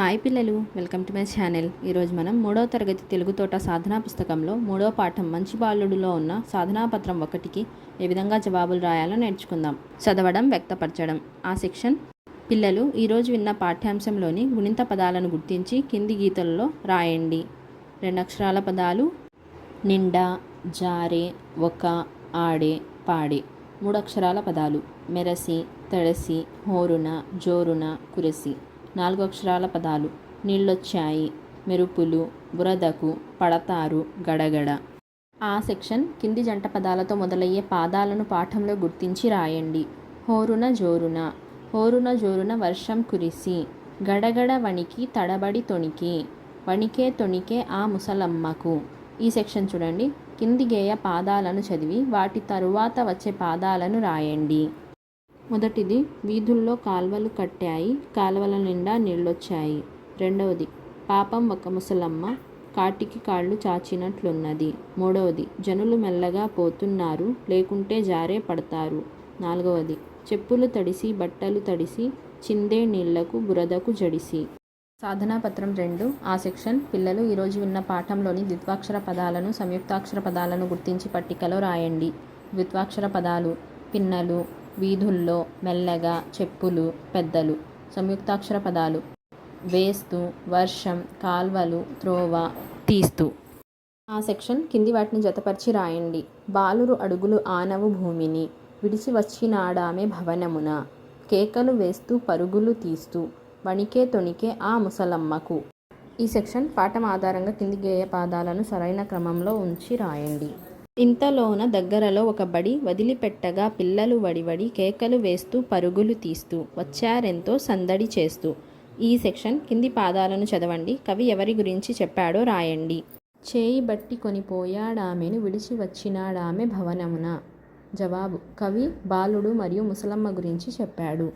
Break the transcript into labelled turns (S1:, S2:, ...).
S1: Hi పిల్లలు welcome to my channel. ఈరోజు మనం మూడవ తరగతి తెలుగు తోట సాధనా పుస్తకంలో మూడవ పాఠం మంచి బాలుడులో ఉన్న సాధనా పత్రం ఒకటికి ఏ విధంగా జవాబులు రాయాలో నేర్చుకుందాం. చదవడం వ్యక్తపరచడం. ఆ సెక్షన్ పిల్లలు ఈరోజు విన్న పాఠ్యాంశంలోని గుణింత పదాలను గుర్తించి కింది గీతల్లో రాయండి. రెండు అక్షరాల పదాలు నిండా జారే ఒక ఆడే పాడే. మూడు అక్షరాల పదాలు మెరసి తడసి హోరున జోరున కురసి. నాలుగు అక్షరాల పదాలు. నీళ్ళొచ్చాయి. మెరుపులు బురదకు పడతారు గడగడ. ఆ సెక్షన్ కింది జంట పదాలతో మొదలయ్యే పాదాలను పాఠంలో గుర్తించి రాయండి. హోరున జోరున. హోరున జోరున వర్షం కురిసి గడగడ వణికి తడబడి తొణికి వణికే తొణికే ఆ ముసలమ్మకు. ఈ సెక్షన్ చూడండి. కింది గేయ పాదాలను చదివి వాటి తరువాత వచ్చే పాదాలను రాయండి. మొదటిది వీధుల్లో కాల్వలు కట్టాయి కాలువల నిండా నీళ్ళొచ్చాయి. రెండవది పాపం ఒక ముసలమ్మ కాటికి కాళ్ళు చాచినట్లున్నది. మూడవది జనులు మెల్లగా పోతున్నారు లేకుంటే జారే పడతారు. నాలుగవది చెప్పులు తడిసి బట్టలు తడిసి చిందే నీళ్ళకు బురదకు జడిసి. సాధనా పత్రం రెండు ఆ సెక్షన్ పిల్లలు ఈరోజు విన్న పాఠంలోని ద్విత్వాక్షర పదాలను సంయుక్తాక్షర పదాలను గుర్తించి పట్టికలో రాయండి. ద్విత్వాక్షర పదాలు పిన్నలు వీధుల్లో మెల్లగా చెప్పులు పెద్దలు సంయుక్తాక్షర పదాలు వేస్తూ వర్షం కాల్వలు త్రోవ తీస్తూ. ఆ సెక్షన్ కింది వాటిని జతపరిచి రాయండి. బాలురు అడుగులు ఆనవు భూమిని విడిచి వచ్చినాడామె భవనమున. కేకలు వేస్తూ పరుగులు తీస్తూ వణికే తొణికే ఆ ముసలమ్మకు. ఈ సెక్షన్ పాఠం ఆధారంగా కింది గేయ పాదాలను సరైన క్రమంలో ఉంచి రాయండి. ఇంతలోన దగ్గరలో ఒక బడి వదిలిపెట్టగా పిల్లలు వడివడి కేకలు వేస్తూ పరుగులు తీస్తూ వచ్చారెంతో సందడి చేస్తూ. ఈ సెక్షన్ కింది పాదాలను చదవండి. కవి ఎవరి గురించి చెప్పాడో రాయండి. చేయి బట్టి కొనిపోయాడామెను విడిచి వచ్చినాడామె భవనమున. జవాబు కవి బాలుడు మరియు ముసలమ్మ గురించి చెప్పాడు.